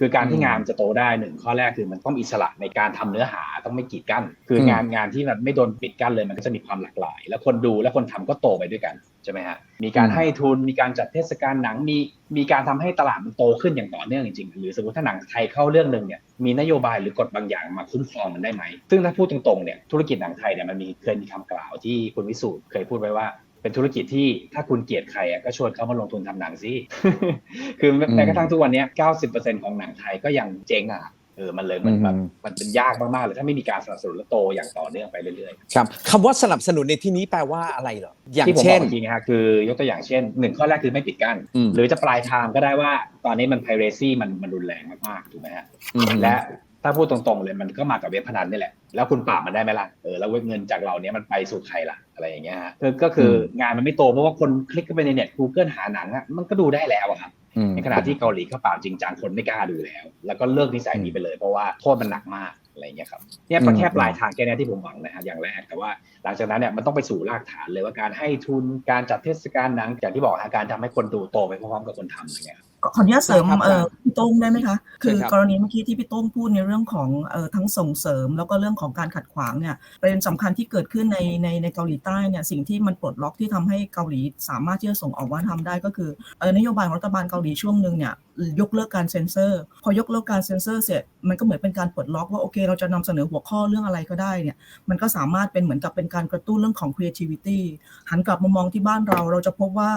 คือการที่อืมงานจะโตได้หนึ่งข้อแรกคือมันต้องอิสระในการทำเนื้อหาต้องไม่กีดกั้น คืออมงานงานที่มันไม่โดนปิดกั้นเลยมันก็จะมีความหลากหลาย แล้วคนดูและคนทำก็โตไปด้วยกันใช่ไหมฮะมีการให้ทุนมีการจัดเทศกาลหนังมีมีการทำให้ตลาดมันโตขึ้นอย่างต่อเนื่องจริงๆหรือสมมติถ้าหนังไทยเข้าเรื่องหนึ่งเนี่ยมีนโยบายหรือกฎบางอย่างมาคุ้มครองมันได้ไหมซึ่งถ้าพูดตรงๆเนี่ยธุรกิจหนังไทยเนี่ยมันมีเคยมีคำกล่าวที่คุณวิสูตรเคยพูดไว้ว่า เป็นธุรกิจที่ถ้าคุณเกลียดใครอะก็ชวนเขามาลงทุนทำหนังสิคือแม้อืมแม้กระทั่งทุกวันเนี้ย90%ของหนังไทยก็ยังเจ๊งอะเออมันเลยมันอืมแบบมันเป็นยากมากๆเลยถ้าไม่มีการสนับสนุนและโตอย่างต่อเนื่องไปเรื่อยๆครับคำว่าสนับสนุนในที่นี้แปลว่าอะไรเหรออย่างที่ผมบเช่อกนเมื่อกี้นะฮะคือยกตัวอย่างเช่นหนึ่งข้อแรกคือไม่ปิดกั้นอืมหรือจะปลายทางก็ได้ว่าตอนนี้มัน piracy มันมันรุนแรงมากๆถูกไหมฮะอืมและ ถ้าพูดตรงๆเลยมันก็มากับเว็บพนันนี่แหละ แล้วคุณปราบมันได้ไหมล่ะ เออ แล้วเงินจากเราเนี้ยมันไปสู่ใครล่ะ อะไรอย่างเงี้ยฮะคือก็คือองานมันไม่โตเพราะว่าคนคลิกเข้าไปในเน็ต Google หาหนังอะมันก็ดูได้แล้วอะครับอืมในขณะที่เกาหลีเขาปราบจริงจังคนไม่กล้าดูแล้ว แล้วก็เลิกนิสัยนี้ไปเลยเพราะว่าโทษมันหนักมากอะไรอย่างเงี้ยครับเนี่ยอืมแค่ปลายทางแค่เนี้ยที่ผมหวังนะฮะอย่างแรกแต่ว่าหลังจากนั้นเนี่ยมันต้องไปสู่รากฐานเลยว่าการให้ทุนการจัดเทศกาลหนังอย่างที่บอกฮะการทำให้คนดูโตไปพร้อมๆกับคนทำอย่างเงี้ยครับ ขออนุญาตเสริมได้ครับเออพี่โต้งได้ไหมคะ คือเชิญครับกรณีเมื่อกี้ที่พี่โต้งพูดในเรื่องของเออทั้งส่งเสริม แล้วก็เรื่องของการขัดขวางเนี่ยประเด็นสำคัญที่เกิดขึ้นในในในเกาหลีใต้เนี่ยสิ่งที่มันปลดล็อกที่ทำให้เกาหลีสามารถที่จะส่งออกวัฒนธรรมได้ก็คือเออนโยบายของรัฐบาลเกาหลีช่วงหนึ่งเนี่ยยกเลิกการเซ็นเซอร์ พอยกเลิกการเซ็นเซอร์เสร็จมันก็เหมือนเป็นการปลดล็อกว่าโอเค เราจะนำเสนอหัวข้อเรื่องอะไรก็ได้เนี่ยมันก็สามารถเป็นเหมือนกับเป็นการกระตุ้นเรื่องของ creativity หันกลับมามองที่บ้านเราเราจะพบว่า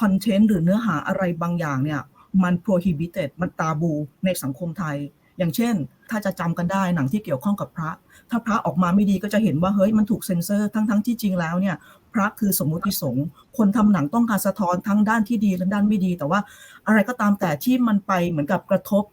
คอนเทนต์หรือเนื้อหาอะไรบางอย่างเนี่ย มัน prohibited มันตาบูในสังคมไทย อย่างเช่น ถ้าจะจำกันได้หนังที่เกี่ยวข้องกับพระ ถ้าพระออกมาไม่ดีก็จะเห็นว่าเฮ้ยมันถูกเซ็นเซอร์ทั้งทั้งที่จริงแล้วเนี่ยพระคือสมมุติสงฆ์คนทำหนังต้องการสะท้อนทั้งด้านที่ดีและด้านไม่ดี แต่ว่าอะไรก็ตามแต่ที่มันไปเหมือนกับกระทบ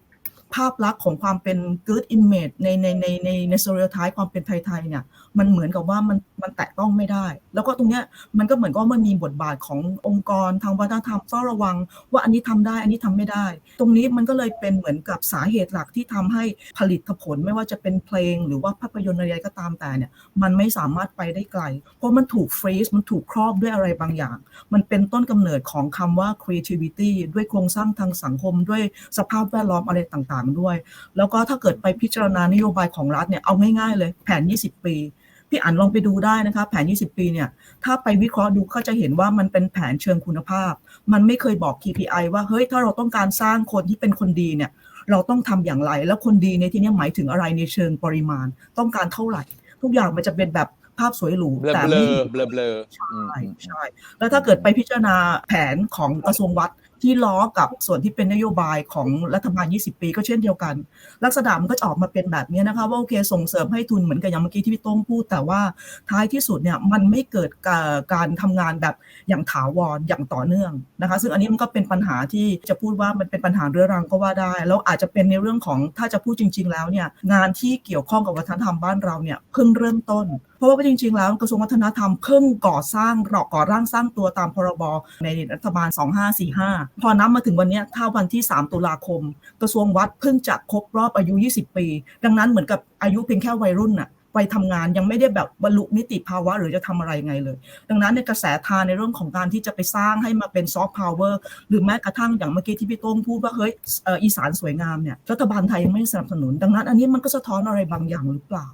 ภาพลักษณ์ของความเป็น good image ในในในในใน stereotype ความเป็นไทยๆเนี่ยมันเหมือนกับว่ามันมันแตะต้องไม่ได้ แล้วก็ตรงเนี้ยมันก็เหมือนกับมันมีบทบาทขององค์กรทางวัฒนธรรมเฝ้าระวัง ว่าอันนี้ทำได้อันนี้ทำไม่ได้ ตรงนี้มันก็เลยเป็นเหมือนกับสาเหตุหลักที่ทำให้ผลิตผลไม่ว่าจะเป็นเพลงหรือว่าภาพยนตร์อะไรก็ตามแต่เนี่ยมันไม่สามารถไปได้ไกล เพราะมันถูกฟรีซมันถูกครอบด้วยอะไรบางอย่าง มันเป็นต้นกำเนิดของคำว่า creativity ด้วยโครงสร้างทางสังคมด้วยสภาพแวดล้อมอะไรต่างๆด้วย แล้วก็ถ้าเกิดไปพิจารณานโยบายของรัฐเนี่ยเอาง่ายๆเลยแผน 20 ปีพี่อ่านลองไปดูได้นะคะแผน 20 ปีเนี่ยถ้าไปวิเคราะห์ดูก็จะเห็นว่ามันเป็นแผนเชิงคุณภาพ มันไม่เคยบอก KPI ว่าเฮ้ยถ้าเราต้องการสร้างคนที่เป็นคนดีเนี่ยเราต้องทำอย่างไร แล้วคนดีในที่เนี้หมายถึงอะไรในเชิงปริมาณ ต้องการเท่าไหร่ ทุกอย่างมันจะเป็นแบบภาพสวยหรูเบลอแต่เบลไม่อมีเบลอเบลออืมใช่ใช่แล้วถ้าเกิดไปพิจารณาแผนของกระทรวงวัดที่ล้อกับส่วนที่เป็นนโยบายของรัฐบาล 20 ปีก็เช่นเดียวกัน ลักษณะมันก็จะออกมาเป็นแบบนี้นะคะว่าโอเคส่งเสริมให้ทุนเหมือนกับอย่างเมื่อกี้ที่พี่ต้งพูด แต่ว่าท้ายที่สุดเนี่ยมันไม่เกิดการทำงานแบบอย่างถาวรอย่างต่อเนื่องนะคะซึ่งอันนี้มันก็เป็นปัญหาที่จะพูดว่ามันเป็นปัญหาเรื้อรังก็ว่าได้ แล้วอาจจะเป็นในเรื่องของถ้าจะพูดจริง ๆ แล้วเนี่ยงานที่เกี่ยวข้องกับวัฒนธรรมบ้านเราเนี่ยเพิ่งเริ่มต้นเพราะว่าจริงๆ แล้วกระทรวงวัฒนธรรมเพิ่งก่อสร้างหลอกก่อร่างสร้างตัวตามพรบในรัฐบาล 2545พอนับมาถึงวันนี้ถ้าวันที่ 3 ตุลาคม กระทรวงวัดเพิ่งจะครบรอบอายุ 20 ปี ดังนั้นเหมือนกับอายุเพียงแค่วัยรุ่นน่ะไปทำงานยังไม่ได้แบบบรรลุนิติภาวะหรือจะทำอะไรไงเลย ดังนั้นในกระแสทานในเรื่องของการที่จะไปสร้างให้มาเป็นซอฟต์พาวเวอร์หรือแม้กระทั่งอย่างเมื่อกี้ที่พี่โต้งพูดว่าเฮ้ยอีสานสวยงามเนี่ยรัฐบาลไทยยังไม่สนับสนุน ดังนั้นอันนี้มันก็สะท้อนอะไรบางอย่างหรือเปล่า